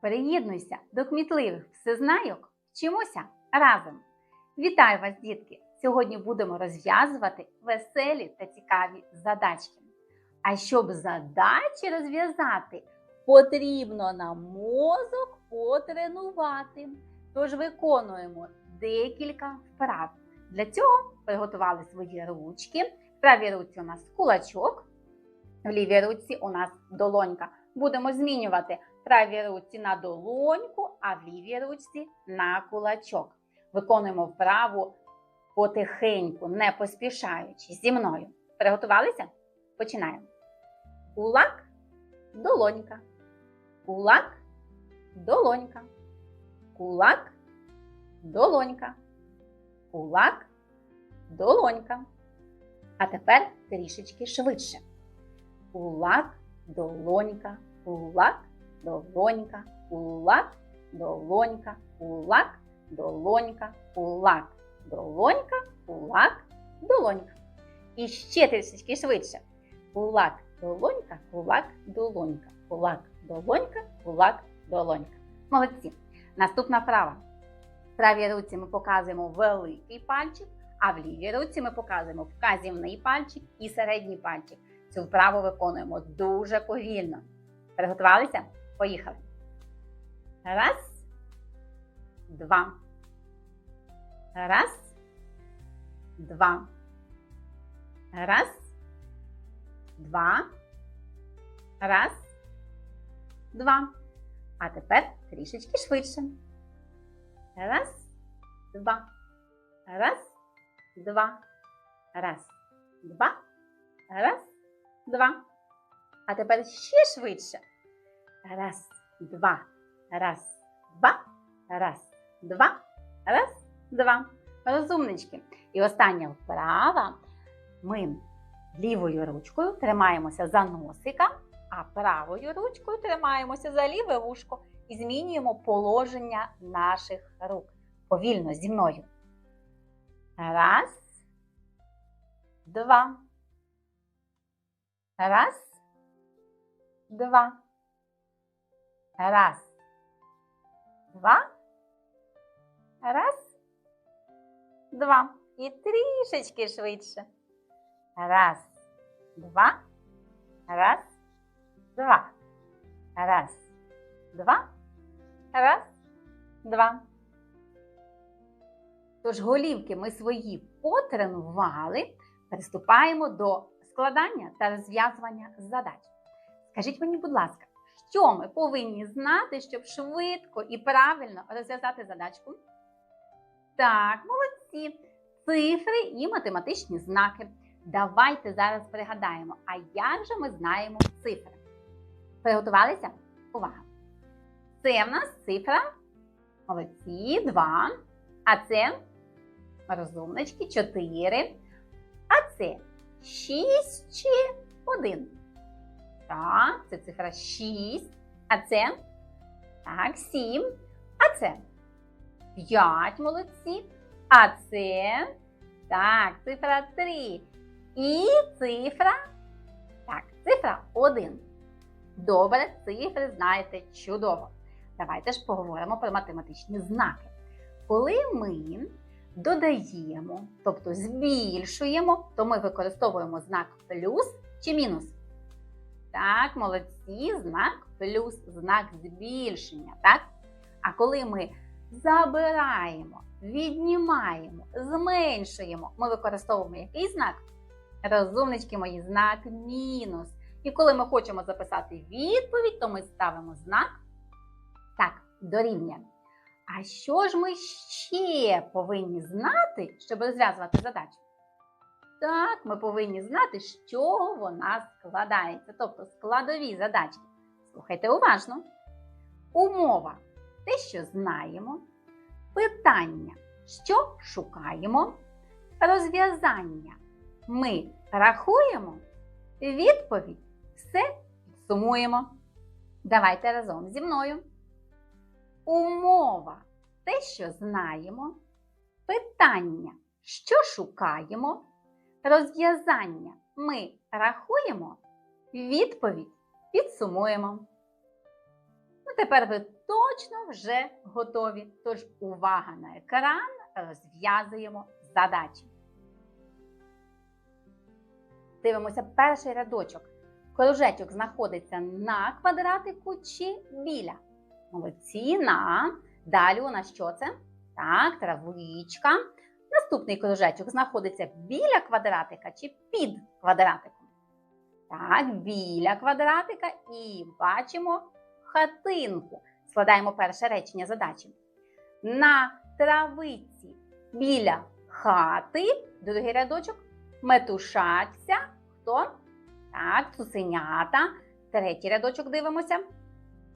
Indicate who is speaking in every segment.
Speaker 1: Приєднуйся до кмітливих всезнайок, вчимося разом. Вітаю вас, дітки! Сьогодні будемо розв'язувати веселі та цікаві задачки. А щоб задачі розв'язати, потрібно нам мозок потренувати. Тож виконуємо декілька вправ. Для цього приготували свої ручки. В правій руці у нас кулачок, в лівій руці у нас долонька. Будемо змінювати правій руці на долоньку, а в лівій руці на кулачок. Виконуємо вправу потихеньку, не поспішаючи зі мною. Приготувалися? Починаємо. Кулак, долонька. Кулак, долонька. Кулак, долонька. Кулак, долонька. А тепер трішечки швидше. Кулак, долонька, кулак, долонька, кулак, долонька, кулак, долонька, кулак, долонька, кулак, долонька. І ще трішечки швидше. Кулак, долонька, кулак, долонька, кулак, долонька, кулак, долонька. Молодці. Наступна вправа. В правій руці ми показуємо великий пальчик, а в лівій руці ми показуємо вказівний пальчик і середній пальчик. Цю вправу виконуємо дуже повільно. Приготувалися? Поїхали. Раз, два. Раз, два. Раз, два. Раз, два. А тепер трішечки швидше. Раз, два. Раз, два. Раз, два. Раз, два. А тепер ще швидше. Раз, два. Раз, два. Раз, два. Раз, два. Розумнички. І остання вправа. Ми лівою ручкою тримаємося за носика, а правою ручкою тримаємося за ліве вушко і змінюємо положення наших рук. Повільно зі мною. Раз, два. Раз, два. Раз, два. Раз, два. І трішечки швидше. Раз, два. Раз, два. Раз, два. Раз, два. Тож голівки ми свої потренували. Приступаємо до складання та розв'язування задач. Скажіть мені, будь ласка, що ми повинні знати, щоб швидко і правильно розв'язати задачку? Так, молодці. Цифри і математичні знаки. Давайте зараз пригадаємо, а як же ми знаємо цифри? Приготувалися? Увага! Це в нас цифра. Молодці, 2. А це розумнички 4. А це 6 чи 1. Так, це цифра 6. А це так, 7. А це 5 молодці. А це так, цифра 3. І цифра. Так, цифра 1. Добре, цифри знаєте чудово. Давайте ж поговоримо про математичні знаки. Коли ми додаємо, тобто збільшуємо, то ми використовуємо знак плюс чи мінус. Так, молодці, знак плюс, знак збільшення. так? А коли ми забираємо, віднімаємо, зменшуємо, ми використовуємо який знак? Розумнички мої, знак мінус. І коли ми хочемо записати відповідь, то ми ставимо знак так, дорівнює. А що ж ми ще повинні знати, щоб розв'язувати задачу? Так, ми повинні знати, з чого вона складається, тобто складові задачки. Слухайте уважно. Умова. Те, що знаємо, питання, що шукаємо, розв'язання. Ми рахуємо, відповідь. Все сумуємо. Давайте разом зі мною. Умова. Те, що знаємо, питання, що шукаємо, розв'язання ми рахуємо, відповідь підсумуємо. Ну, тепер ви точно вже готові. Тож увага на екран, розв'язуємо задачі. Дивимося перший рядочок. Кружечок знаходиться на квадратику чи біля. Молодці на. Далі у нас що це? Так, травичка. Наступний кружечок знаходиться біля квадратика чи під квадратиком. Так, біля квадратика і бачимо хатинку. Складаємо перше речення задачі. На травиці біля хати, другий рядочок, метушаться. Хто? Так, цуценята. Третій рядочок дивимося.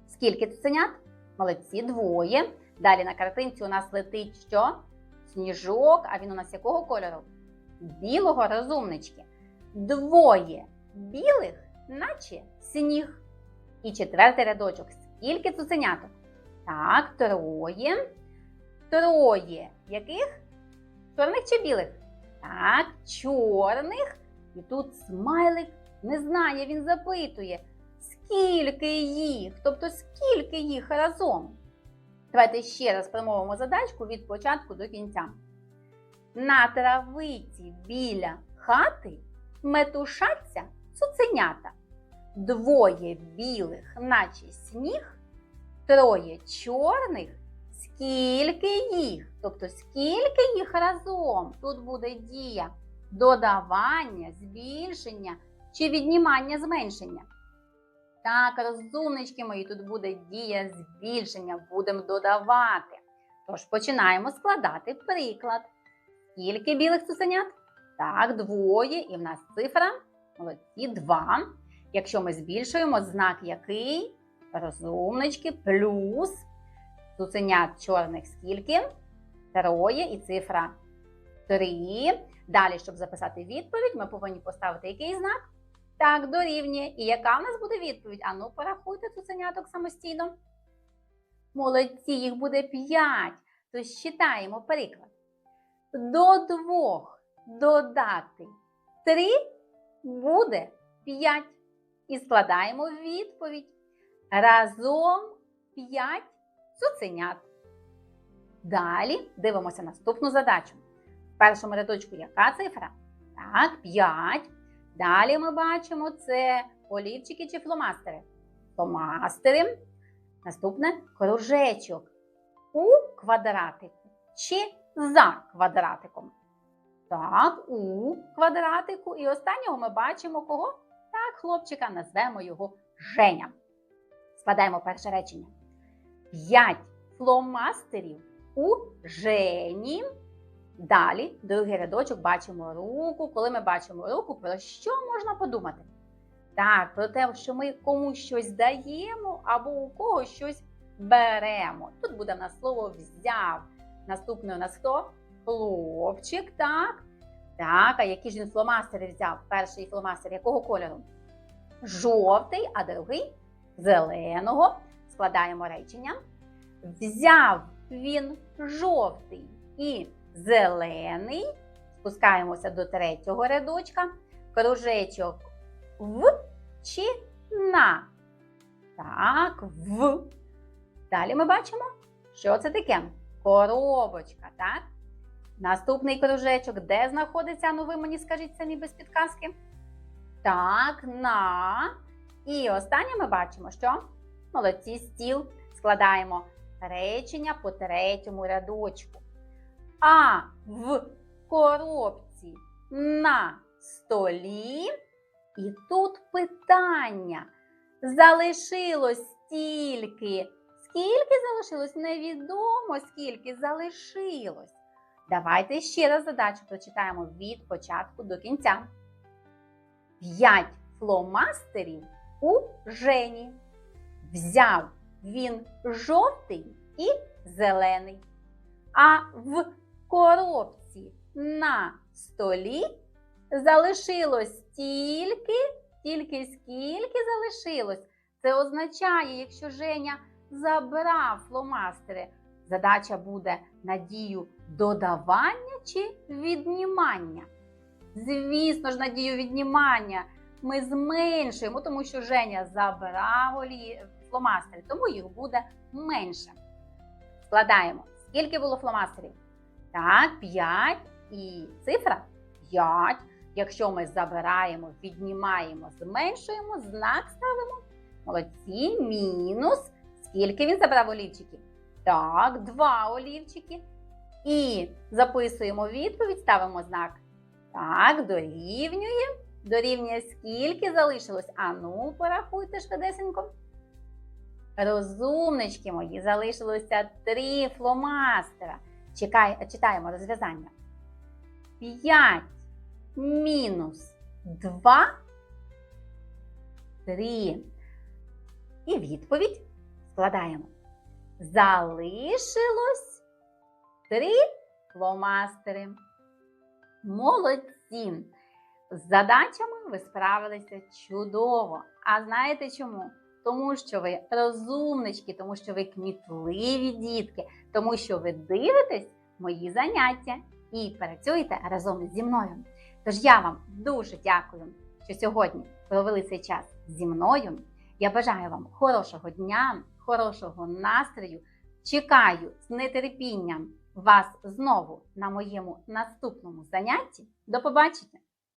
Speaker 1: Скільки цуценят? Молодці, двоє. Далі на картинці у нас летить що? Сніжок, а він у нас якого кольору? Білого розумнички. Двоє білих, наче сніг. І четвертий рядочок. Скільки цуценяток? Так, троє. Троє. Яких? Чорних чи білих? Так, чорних. І тут смайлик не знає, він запитує, скільки їх, тобто скільки їх разом. Давайте ще раз промовимо задачку від початку до кінця. На травиці біля хати метушаться цуценята. Двоє білих, наче сніг, троє чорних. Скільки їх? Тобто, скільки їх разом? Тут буде дія додавання, збільшення чи віднімання зменшення. Так, розумнички мої, тут буде дія збільшення, будемо додавати. Тож починаємо складати приклад. Скільки білих цуценят? Так, двоє, і в нас цифра. Молодці, два. Якщо ми збільшуємо знак який? Розумнички, плюс цуценят чорних скільки? Троє і цифра три. Далі, щоб записати відповідь, ми повинні поставити який знак? Так, дорівнює. І яка в нас буде відповідь? Ану, порахуйте цуценяток самостійно. Молодці, їх буде 5. Тож читаємо приклад. До двох додати 3 буде 5. І складаємо відповідь. Разом 5 цуценят. Далі дивимося наступну задачу. В першому рядочку яка цифра? Так, 5. Далі ми бачимо це олівчики чи фломастери. Фломастери. Наступне кружечок у квадратику чи за квадратиком. Так, у квадратику. І останнього ми бачимо кого? Так, хлопчика, назвемо його Женя. Складаємо перше речення. П'ять фломастерів у Жені. Далі, другий рядочок, бачимо руку. Коли ми бачимо руку, про що можна подумати? Так, про те, що ми комусь щось даємо або у когось щось беремо. Тут буде в нас слово взяв. Наступний у нас хто? Хлопчик, так. Так, а які ж він фломастери взяв? Перший фломастер якого кольору? Жовтий, а другий зеленого. Складаємо речення. Взяв він жовтий і зелений. Спускаємося до третього рядочка. Кружечок в чи на. Так, в. Далі ми бачимо, що це таке? Коробочка, так? Наступний кружечок, де знаходиться? Ну, ви мені скажіть самі без підказки. Так, на. І останнє ми бачимо, що молодці стіл. Складаємо речення по третьому рядочку. А в коробці на столі. І тут питання. Залишилось стільки. Скільки залишилось? Невідомо, скільки залишилось. Давайте ще раз задачу прочитаємо від початку до кінця. П'ять фломастерів у Жені. Взяв він жовтий і зелений. А в коробці на столі залишилось стільки, тільки скільки залишилось. Це означає, якщо Женя забрав фломастери, задача буде на дію додавання чи віднімання. Звісно ж, на дію віднімання ми зменшуємо, тому що Женя забрав фломастери, тому їх буде менше. Складаємо. Скільки було фломастерів? Так, 5 і цифра 5. Якщо ми забираємо, віднімаємо, зменшуємо, знак ставимо. Молодці, мінус. Скільки він забрав олівчиків? Так, два олівчики. І записуємо відповідь, ставимо знак. Так, дорівнює. Дорівнює скільки залишилось? Ану, порахуйте швидесенько. Розумнички мої, залишилося три фломастера. Чекай, читаємо розв'язання. 5 мінус 2 3. І відповідь складаємо. Залишилось 3 фломастери. Молодці! З задачами ви справилися чудово. А знаєте чому? Тому що ви розумнички, тому що ви кмітливі дітки, тому що ви дивитесь мої заняття і працюєте разом зі мною. Тож я вам дуже дякую, що сьогодні провели цей час зі мною. Я бажаю вам хорошого дня, хорошого настрою. Чекаю з нетерпінням вас знову на моєму наступному занятті. До побачення!